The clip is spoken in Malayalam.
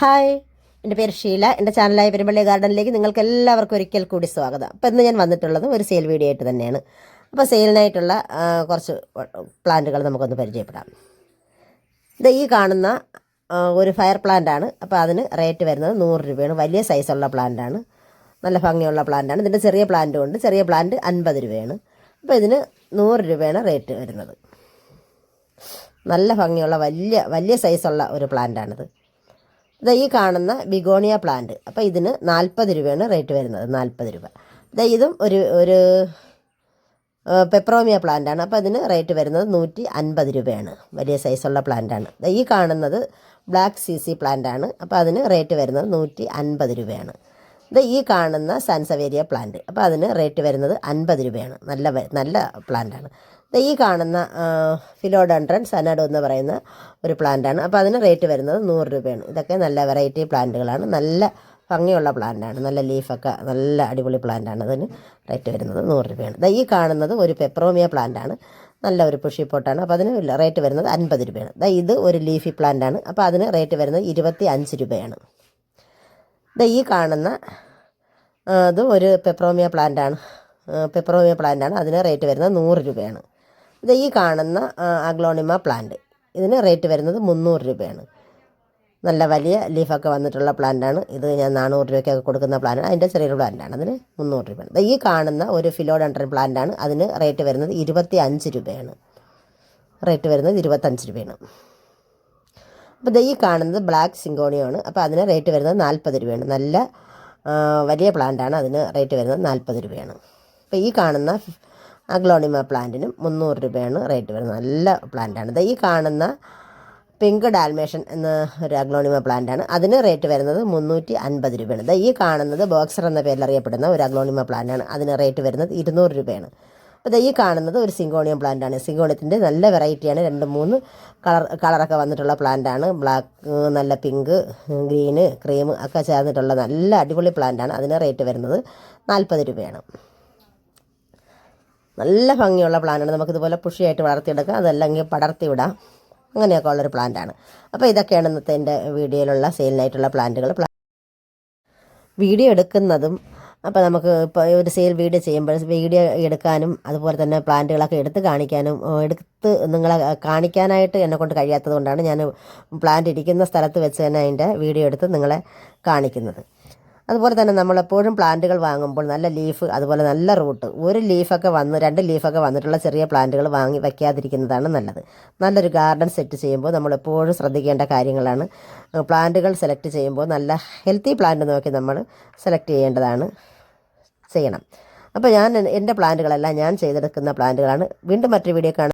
ഹായ്. എന്റെ പേര് ഷീല. എന്റെ ചാനലായ പെരുമ്പള്ളി ഗാർഡനിലേക്ക് നിങ്ങൾക്ക് എല്ലാവർക്കും ഒരിക്കൽ കൂടി സ്വാഗതം. അപ്പോൾ ഇന്ന് ഞാൻ വന്നിട്ടുള്ളത് ഒരു സെയിൽ വീഡിയോ ആയിട്ട് തന്നെയാണ്. അപ്പോൾ സെയിലിനായിട്ടുള്ള കുറച്ച് പ്ലാന്റുകൾ നമുക്കൊന്ന് പരിചയപ്പെടാം. ഇത് ഈ കാണുന്ന ഒരു ഫയർ പ്ലാന്റ് ആണ് അപ്പോൾ അതിന് റേറ്റ് വരുന്നത് നൂറ് രൂപയാണ്. വലിയ സൈസുള്ള പ്ലാന്റ് ആണ് നല്ല ഭംഗിയുള്ള പ്ലാന്റ് ആണ് ഇതിന്റെ ചെറിയ പ്ലാന്റും ഉണ്ട്. ചെറിയ പ്ലാന്റ് അൻപത് രൂപയാണ്. അപ്പോൾ ഇതിന് നൂറ് രൂപയാണ് റേറ്റ് വരുന്നത്. നല്ല ഭംഗിയുള്ള വലിയ വലിയ സൈസുള്ള ഒരു പ്ലാന്റാണിത്. ഇത് ഈ കാണുന്ന ബിഗോണിയ പ്ലാന്റ്. അപ്പോൾ ഇതിന് നാൽപ്പത് രൂപയാണ് റേറ്റ് വരുന്നത്. നാൽപ്പത് രൂപ. ഇത് ഇതും ഒരു ഒരു പെപ്രോമിയ പ്ലാന്റാണ് അപ്പോൾ അതിന് റേറ്റ് വരുന്നത് നൂറ്റി അൻപത് രൂപയാണ്. വലിയ സൈസുള്ള പ്ലാന്റാണ് ഈ കാണുന്നത് ബ്ലാക്ക് സി സി പ്ലാന്റാണ് അപ്പോൾ അതിന് റേറ്റ് വരുന്നത് നൂറ്റി അൻപത് രൂപയാണ്. ഇത് ഈ കാണുന്ന സൻസവേരിയ പ്ലാന്റ് അപ്പോൾ അതിന് റേറ്റ് വരുന്നത് അൻപത് രൂപയാണ്. നല്ല നല്ല പ്ലാന്റാണ് ഈ കാണുന്ന ഫിലോഡൻഡ്രൻ സനഡോ എന്ന് പറയുന്ന ഒരു പ്ലാന്റാണ് അപ്പോൾ അതിന് റേറ്റ് വരുന്നത് നൂറ് രൂപയാണ്. ഇതൊക്കെ നല്ല വെറൈറ്റി പ്ലാന്റുകളാണ് നല്ല ഭംഗിയുള്ള പ്ലാന്റാണ് നല്ല ലീഫൊക്കെ നല്ല അടിപൊളി പ്ലാന്റാണ് അതിന് റേറ്റ് വരുന്നത് നൂറ് രൂപയാണ്. ഈ കാണുന്നത് ഒരു പെപ്രോമിയ പ്ലാന്റാണ് നല്ല ഒരു പുഷി പോട്ടാണ് അപ്പോൾ അതിന് റേറ്റ് വരുന്നത് അൻപത് രൂപയാണ്. ഇത് ഒരു ലീഫി പ്ലാന്റാണ് അപ്പോൾ അതിന് റേറ്റ് വരുന്നത് ഇരുപത്തി അഞ്ച് രൂപയാണ് ഈ കാണുന്ന അതും ഒരു പെപ്രോമിയ പ്ലാന്റാണ് പെപ്രോമിയ പ്ലാന്റാണ് അതിന് റേറ്റ് വരുന്നത് നൂറ് രൂപയാണ്. ഇത് ഈ കാണുന്ന അഗ്ലോണിമ പ്ലാന്റ് ഇതിന് റേറ്റ് വരുന്നത് മുന്നൂറ് രൂപയാണ്. നല്ല വലിയ ലീഫൊക്കെ വന്നിട്ടുള്ള പ്ലാന്റാണ് ഇത് ഞാൻ നാനൂറ് രൂപയ്ക്കൊക്കെ കൊടുക്കുന്ന പ്ലാന്റാണ് അതിന്റെ ചെറിയൊരു പ്ലാന്റാണ് അതിന് മുന്നൂറ് രൂപയാണ്. ഈ കാണുന്ന ഒരു ഫിലോഡൻഡ്രൻ പ്ലാന്റാണ് അതിന് റേറ്റ് വരുന്നത് ഇരുപത്തി അഞ്ച് രൂപയാണ്. റേറ്റ് വരുന്നത് ഇരുപത്തഞ്ച് രൂപയാണ്. അപ്പോൾ ഈ കാണുന്നത് ബ്ലാക്ക് സിങ്കോണിയാണ് അപ്പോൾ അതിന് റേറ്റ് വരുന്നത് നാൽപ്പത് രൂപയാണ്. നല്ല വലിയ പ്ലാന്റാണ് അതിന് റേറ്റ് വരുന്നത് നാൽപ്പത് രൂപയാണ്. അപ്പോൾ ഈ കാണുന്ന അഗ്ലോണിമ പ്ലാന്റിനും മുന്നൂറ് രൂപയാണ് റേറ്റ് വരുന്നത്. നല്ല പ്ലാന്റാണ് ഈ കാണുന്ന പിങ്ക് ഡാൽമേഷൻ എന്ന ഒരു അഗ്ലോണിമ പ്ലാന്റാണ് അതിന് റേറ്റ് വരുന്നത് മുന്നൂറ്റി അൻപത് രൂപയാണ് ഈ കാണുന്നത് ബോക്സർ എന്ന പേരിൽ അറിയപ്പെടുന്ന ഒരു അഗ്ലോണിമ പ്ലാന്റാണ് അതിന് റേറ്റ് വരുന്നത് ഇരുന്നൂറ് രൂപയാണ്. അപ്പോൾ ഈ കാണുന്നത് ഒരു സിങ്കോണിയം പ്ലാന്റാണ് സിങ്കോണിയത്തിന്റെ നല്ല വെറൈറ്റിയാണ് രണ്ട് മൂന്ന് കളർ കളറൊക്കെ വന്നിട്ടുള്ള പ്ലാന്റാണ് ബ്ലാക്ക് നല്ല പിങ്ക് ഗ്രീന് ക്രീം ഒക്കെ ചേർന്നിട്ടുള്ള നല്ല അടിപൊളി പ്ലാന്റാണ് അതിന് റേറ്റ് വരുന്നത് നാൽപ്പത് രൂപയാണ്. നല്ല ഭംഗിയുള്ള പ്ലാന്റാണ് നമുക്കിതുപോലെ പുഷിയായിട്ട് വളർത്തിയെടുക്കാം. അതല്ലെങ്കിൽ പടർത്തി വിടാം. അങ്ങനെയൊക്കെ ഉള്ളൊരു പ്ലാന്റാണ്. അപ്പോൾ ഇതൊക്കെയാണ് ഇന്നത്തെ എന്റെ വീഡിയോയിലുള്ള സെയിലിനായിട്ടുള്ള പ്ലാന്റുകൾ. വീഡിയോ എടുക്കുന്നതും അപ്പോൾ നമുക്ക് ഇപ്പോൾ ഒരു സെയിൽ വീഡിയോ ചെയ്യുമ്പോൾ വീഡിയോ എടുക്കാനും അതുപോലെ തന്നെ പ്ലാന്റുകളൊക്കെ എടുത്ത് കാണിക്കാനും എടുത്ത് നിങ്ങളെ കാണിക്കാനായിട്ട് എന്നെ കൊണ്ട് കഴിയാത്തത് കൊണ്ടാണ് ഞാൻ പ്ലാന്റ് ഇരിക്കുന്ന സ്ഥലത്ത് വെച്ച് തന്നെ അതിന്റെ വീഡിയോ എടുത്ത് നിങ്ങളെ കാണിക്കുന്നത്. അതുപോലെ തന്നെ നമ്മളെപ്പോഴും പ്ലാന്റുകൾ വാങ്ങുമ്പോൾ നല്ല ലീഫ് അതുപോലെ നല്ല റൂട്ട് ഒരു ലീഫൊക്കെ വന്ന് രണ്ട് ലീഫൊക്കെ വന്നിട്ടുള്ള ചെറിയ പ്ലാന്റുകൾ വാങ്ങി വയ്ക്കാതിരിക്കുന്നതാണ് നല്ലത്. നല്ലൊരു ഗാർഡൻ സെറ്റ് ചെയ്യുമ്പോൾ നമ്മളെപ്പോഴും ശ്രദ്ധിക്കേണ്ട കാര്യങ്ങളാണ്. പ്ലാന്റുകൾ സെലക്ട് ചെയ്യുമ്പോൾ നല്ല ഹെൽത്തി പ്ലാന്റ് നോക്കി നമ്മൾ സെലക്ട് ചെയ്യേണ്ടതാണ്. ചെയ്യണം. അപ്പോൾ ഞാൻ എന്റെ പ്ലാന്റുകളെല്ലാം ഞാൻ ചെയ്തെടുക്കുന്ന പ്ലാന്റുകളാണ്. വീണ്ടും മറ്റൊരു വീഡിയോ കാണാം.